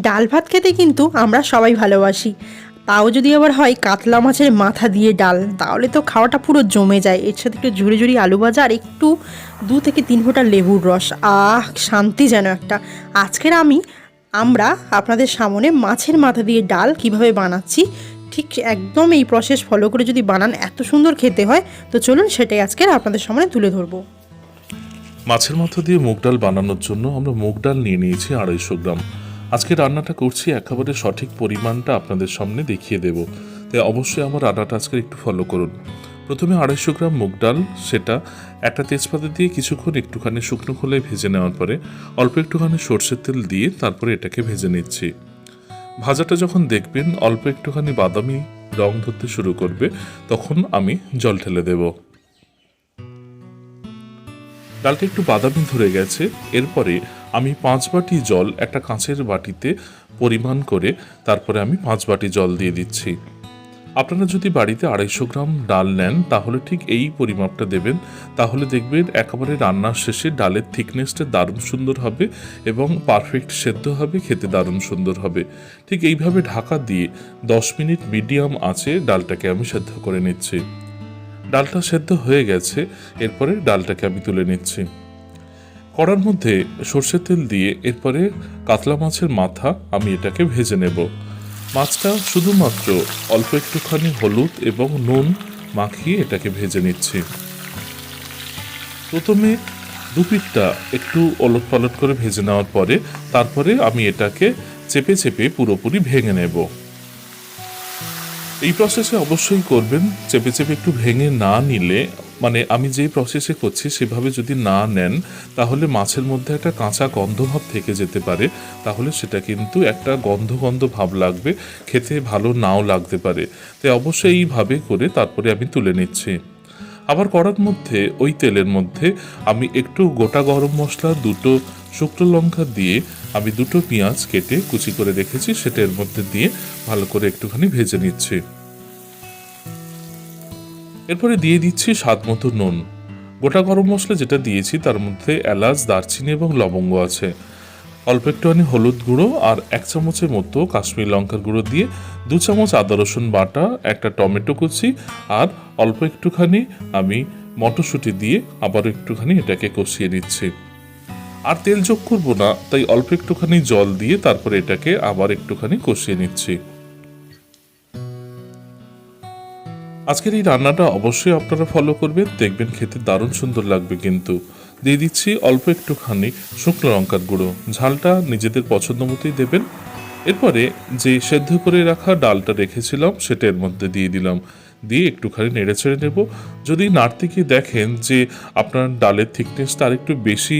ডাল ভাত খেতে কিন্তু আমরা সবাই ভালোবাসি। তাও যদি আবার হয় কাতলা মাছের মাথা দিয়ে ডাল, তাহলে তো খাওয়াটা পুরো জমে যায়। এর সাথে একটু ঝুড়ি ঝুড়ি আলু ভাজা আর একটু দু থেকে তিন ফোঁটা লেবুর রস। আহ, শান্তি যেন একটা। আজকের আমি, আমরা আপনাদের সামনে মাছের মাথা দিয়ে ডাল কীভাবে বানাচ্ছি, ঠিক একদম এই প্রসেস ফলো করে যদি বানান এত সুন্দর খেতে হয়, তো চলুন সেটাই আজকের আপনাদের সামনে তুলে ধরবো। মাছের মাথা দিয়ে মুগ ডাল বানানোর জন্য আমরা মুগ ডাল নিয়ে নিয়েছি আড়াইশো গ্রাম। আজকে রান্নাটা করছি একেবারে সঠিক পরিমাণটা আপনাদের সামনে দেখিয়ে দেব। তাই অবশ্যই আমার রান্নাটা আজকে একটু ফলো করুন। প্রথমে আড়াইশো গ্রাম মুগ ডাল, সেটা একটা তেজপাতা দিয়ে কিছুক্ষণ একটুখানি শুকনো খোলায় ভেজে নেওয়ার পরে অল্প একটুখানি সর্ষের তেল দিয়ে তারপরে এটাকে ভেজে নিচ্ছি। ভাজাটা যখন দেখবেন অল্প একটুখানি বাদামি রং ধরতে শুরু করবে, তখন আমি জল ঢেলে দেবো। ডালটা একটু বাদামি ধরে গেছে, এরপরে আমি পাঁচ বাটি জল একটা কাঁচের বাটিতে পরিমাণ করে তারপরে আমি পাঁচ বাটি জল দিয়ে দিচ্ছি। আপনারা যদি বাড়িতে আড়াইশো গ্রাম ডাল নেন, তাহলে ঠিক এই পরিমাপটা দেবেন। তাহলে দেখবেন একেবারে রান্নার শেষে ডালের থিকনেসটা দারুণ সুন্দর হবে এবং পারফেক্ট সেদ্ধ হবে, খেতে দারুণ সুন্দর হবে। ঠিক এইভাবে ঢাকা দিয়ে দশ মিনিট মিডিয়াম আঁচে ডালটাকে আমি সেদ্ধ করে নিচ্ছি। ডালটা সেদ্ধ হয়ে গেছে, এরপরে ডালটাকে আমি তুলে নিচ্ছি। কড়ার মধ্যে সর্ষের তেল দিয়ে এরপরে কাতলা মাছের মাথা আমি এটাকে ভেজে নেব। মাছটা শুধুমাত্র অল্প একটুখানি হলুদ এবং নুন মাখিয়ে এটাকে ভেজে নিচ্ছি। প্রথমে দুপিটটা একটু ওলট পালট করে ভেজে নেওয়ার পরে তারপরে আমি এটাকে চেপে চেপে পুরোপুরি ভেঙে নেব। এই প্রসেসে অবশ্যই করবেন। চেপে চেপে একটু ভেঙে না নিলে মানে আমি যেই প্রসেসে করছি সেভাবে যদি না নেন, তাহলে মাছের মধ্যে একটা কাঁচা গন্ধ ভাব থেকে যেতে পারে। তাহলে সেটা কিন্তু একটা গন্ধ গন্ধ ভাব লাগবে, খেতে ভালো নাও লাগতে পারে। তাই অবশ্যই এইভাবে করে তারপরে আমি তুলে নিচ্ছি। আবার কড়ার মধ্যে, ওই তেলের মধ্যে আমি একটু গোটা গরম মশলা, দুটো শুকনো লঙ্কা দিয়ে আমি দুটো পেঁয়াজ কেটে কুচি করে রেখেছি, সেটা এর মধ্যে দিয়ে ভালো করে একটুখানি ভেজে নিচ্ছি। এরপরে দিয়ে দিচ্ছি স্বাদ মতো নুন। গোটা গরম মশলা যেটা দিয়েছি, তার মধ্যে এলাচ, দারচিনি এবং লবঙ্গ আছে। অল্প একটুখানি হলুদ গুঁড়ো আর এক চামচের মতো কাশ্মীর লঙ্কার গুঁড়ো দিয়ে দু চামচ আদা, রসুন বাটা, একটা টমেটো কুচি আর অল্প একটুখানি আমি মটরশুঁটি দিয়ে আবার একটুখানি এটাকে কষিয়ে নিচ্ছি। আর তেল যোগ করব না, তাই অল্প একটুখানি জল দিয়ে তারপরে এটাকে আবার একটুখানি কষিয়ে নিচ্ছি। আজকের এই রান্নাটা অবশ্যই আপনারা ফলো করবেন, দেখবেন খেতে দারুণ সুন্দর লাগবে কিন্তু। দিয়ে দিচ্ছি অল্প একটুখানি শুকনো লঙ্কার গুঁড়ো। ঝালটা নিজেদের পছন্দ মতোই দেবেন। এরপরে যে সেদ্ধ করে রাখা ডালটা রেখেছিলাম, সেটা এর মধ্যে দিয়ে দিলাম। দিয়ে একটুখানি নেড়ে ছেড়ে নেব। যদি নাড়তে গিয়ে দেখেন যে আপনার ডালের থিকনেসটা আরেকটু বেশি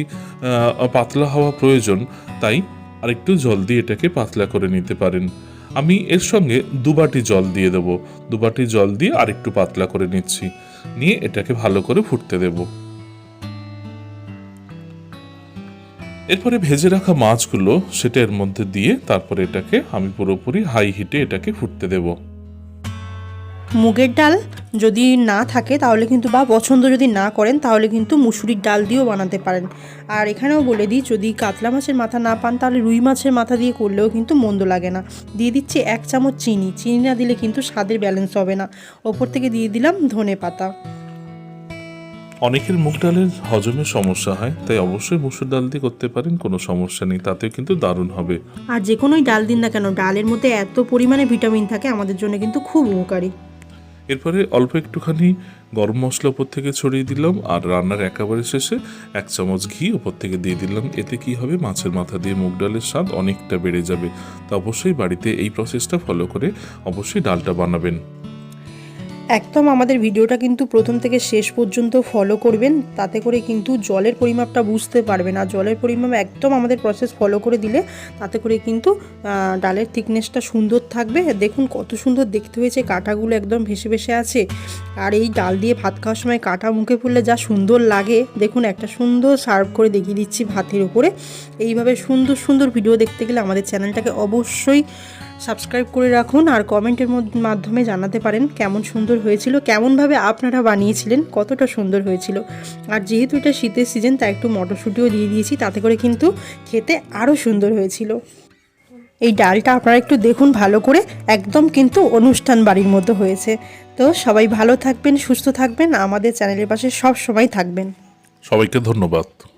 পাতলা হওয়া প্রয়োজন, তাই আরেকটু জল দিয়ে এটাকে পাতলা করে নিতে পারেন। আমি এর সঙ্গে দুবাটি জল দিয়ে দেব। দুবাটি জল দিয়ে আরেকটু পাতলা করে নিচ্ছি। নিয়ে এটাকে ভালো করে ফুটতে দেব। এরপরে ভেজে রাখা মাছগুলো সেটা এর মধ্যে দিয়ে তারপরে এটাকে আমি পুরোপুরি হাই হিটে এটাকে ফুটতে দেবো। মুগের ডাল যদি না থাকে তাহলে কিন্তু বা পছন্দ যদি না করেন তাহলে কিন্তু মুসুরির ডাল দিয়েও বানাতে পারেন। আর এখানেও বলে দিই যদি কাতলা মাছের মাথা না পান তাহলে রুই মাছের মাথা দিয়ে করলেও কিন্তু মন্দ লাগে না। দিয়ে দিচ্ছি এক চামচ চিনি। চিনি না দিলে কিন্তু স্বাদের ব্যালেন্স হবে না। ওপর থেকে দিয়ে দিলাম ধনে পাতা। অনেকের মুগ ডালের হজমের সমস্যা হয় তাই অবশ্যই মুসুর ডাল দিয়ে করতে পারেন কোনো সমস্যা নেই তাতেও কিন্তু দারুণ হবে। আর যে কোনোই ডাল দিন না কেন ডালের মধ্যে এত পরিমাণে ভিটামিন থাকে আমাদের জন্য কিন্তু খুব উপকারী। এরপরে অল্প একটুখানি গরম মশলা ওপর থেকে ছড়িয়ে দিলাম আর রান্নার একেবারে শেষে এক চামচ ঘি ওপর থেকে দিয়ে দিলাম। এতে কি হবে? মাছের মাথা দিয়ে মুগ ডালের স্বাদ অনেকটা বেড়ে যাবে। তো অবশ্যই বাড়িতে এই প্রসেসটা ফলো করে অবশ্যই ডালটা বানাবেন। একদম আমাদের ভিডিওটা কিন্তু প্রথম থেকে শেষ পর্যন্ত ফলো করবেন। তাতে করে কিন্তু জলের পরিমাপটা বুঝতে পারবেন। আর জলের পরিমাপ একদম আমাদের প্রসেস ফলো করে দিলে তাতে করে কিন্তু ডালের থিকনেসটা সুন্দর থাকবে। দেখুন কত সুন্দর দেখতে হয়েছে, কাঁটাগুলো একদম ভেসে ভেসে আছে। আর এই ডাল দিয়ে ভাত খাওয়ার সময় কাঁটা মুখে পড়লে যা সুন্দর লাগে। দেখুন একটা সুন্দর সার্ভ করে দেখিয়ে দিচ্ছি ভাতের উপরে। এইভাবে সুন্দর সুন্দর ভিডিও দেখতে গেলে আমাদের চ্যানেলটাকে অবশ্যই সাবস্ক্রাইব করে রাখুন আর কমেন্টের মাধ্যমে জানাতে পারেন কেমন সুন্দর হয়েছিল, কেমনভাবে আপনারা বানিয়েছিলেন, কতটা সুন্দর হয়েছিল। আর যেহেতু এটা শীতের সিজন তাই একটু মটরশুঁটিও দিয়ে দিয়েছি, তাতে করে কিন্তু খেতে আরও সুন্দর হয়েছিল। এই ডালটা আপনারা একটু দেখুন ভালো করে, একদম কিন্তু অনুষ্ঠান বাড়ির মতো হয়েছে। তো সবাই ভালো থাকবেন, সুস্থ থাকবেন, আমাদের চ্যানেলের পাশে সব সময় থাকবেন। সবাইকে ধন্যবাদ।